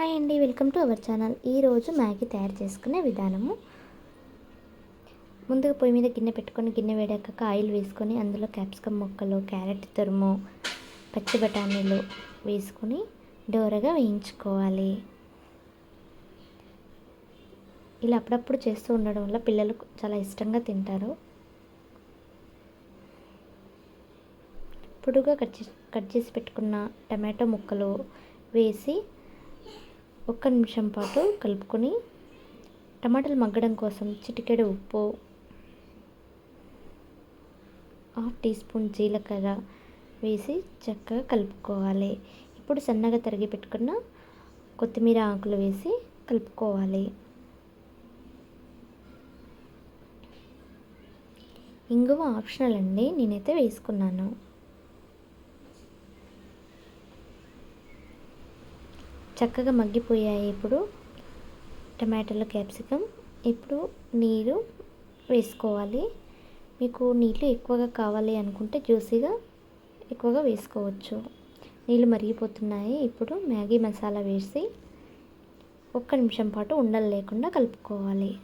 Hi అండి welcome to our channel. ఈరోజు Maggi తయారు చేసుకునే విధానము. ముందుగా పొయ్యి మీద గిన్నె పెట్టుకొని గిన్నె వేడాక ఆయిల్ వేసుకొని అందులో క్యాప్సికమ్ ముక్కలు క్యారెట్ తురుము పచ్చి బఠానీలు వేసుకొని డోరగా వేయించుకోవాలి. ఇలా అప్పుడప్పుడు చేస్తూ ఉండడం వల్ల పిల్లలు చాలా ఇష్టంగా తింటారు. పొడుగా కట్ చేసి కట్ చేసి పెట్టుకున్న టమాటో ముక్కలు వేసి ఒక్క నిమిషం పాటు కలుపుకొని టమాటాలు మగ్గడం కోసం చిటికెడు ఉప్పు హాఫ్ టీ స్పూన్ జీలకర్ర వేసి చక్కగా కలుపుకోవాలి. ఇప్పుడు సన్నగా తరిగి పెట్టుకున్న కొత్తిమీర ఆకులు వేసి కలుపుకోవాలి. ఇంగువ ఆప్షనల్ అండి నేనైతే వేసుకున్నాను. చక్కగా మగ్గిపోయాయి ఇప్పుడు. టమాటాలు క్యాప్సికమ్. ఇప్పుడు నీరు వేసుకోవాలి. మీకు నీళ్ళు ఎక్కువగా కావాలి అనుకుంటే జ్యూసీగా ఎక్కువగా వేసుకోవచ్చు. నీళ్ళు మరిగిపోతున్నాయి. ఇప్పుడు మ్యాగీ మసాలా వేసి ఒక్క నిమిషం పాటు ఉండలు లేకుండా కలుపుకోవాలి.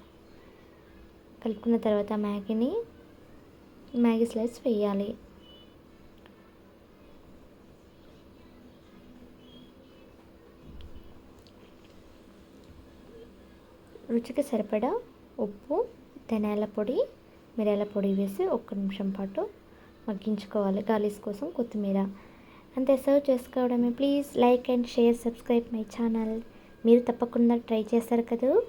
కలుపుకున్న తర్వాత మ్యాగీని మ్యాగీ స్లైస్ వేయాలి. రుచికి సరిపడా ఉప్పు ధనియాల పొడి మిరియాల పొడి వేసి ఒక్క నిమిషం పాటు మగ్గించుకోవాలి గాలీస్ కోసం కొత్తిమీర. అంతే సర్వ్ చేసుకోవడమే. Please like and share subscribe my channel. మీరు తప్పకుండా ట్రై చేస్తారు కదా?